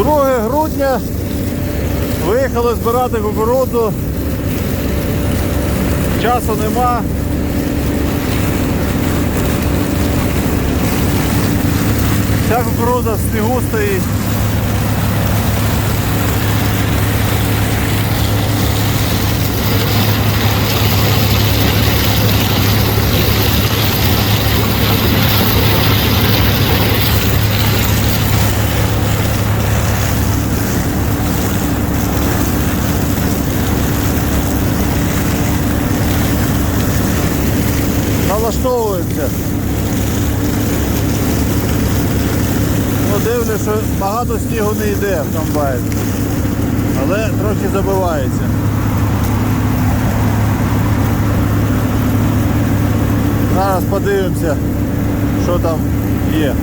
2 грудня виїхали збирати кукурудзу. Часу нема. Вся кукурудза в снігу стоїть. Налаштовуємося. Ну, дивлюсь, що багато снігу не йде в комбайн. Але трохи забивається. Зараз подивимося, що там є.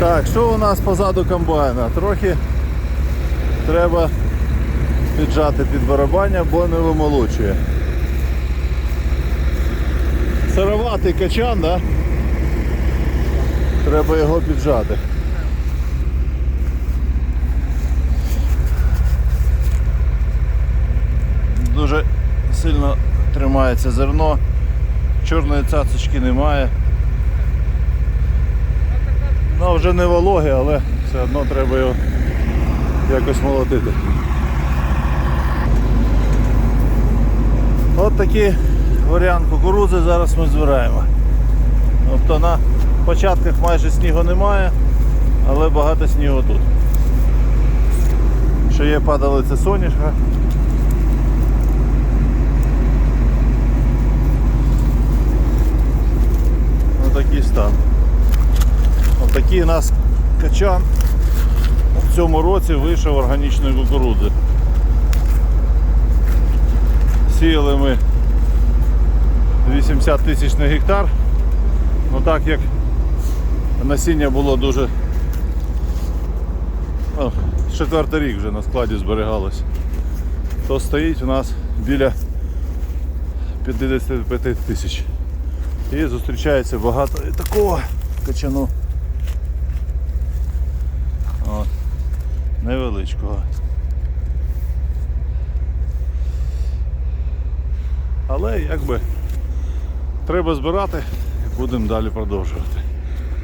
Так, що у нас позаду комбайна? Трохи треба піджати під барабання, бо не вимолочує. Сироватий качан, да? Треба його піджати. Дуже сильно тримається зерно, чорної цацочки немає. Ну вже не вологе, але все одно треба його якось молотити. От такий варіант кукурудзи зараз ми збираємо. Тобто на початках майже снігу немає, але багато снігу тут. Ще є падалиця соняшка. Отакий стан. Отакий у нас качан в цьому році вийшов органічної кукурудзи. Сіяли ми 80 тисяч на гектар. Ну так як насіння було дуже О, четвертий рік вже на складі зберігалось, то стоїть у нас біля 55 тисяч. І зустрічається багато і такого качану. Невеличкого. Але якби треба збирати будемо далі продовжувати.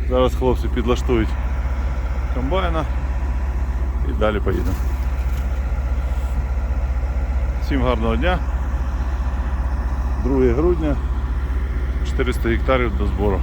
Зараз хлопці підлаштують комбайна і далі поїдемо. Всім гарного дня. 2 грудня, 400 гектарів до збору.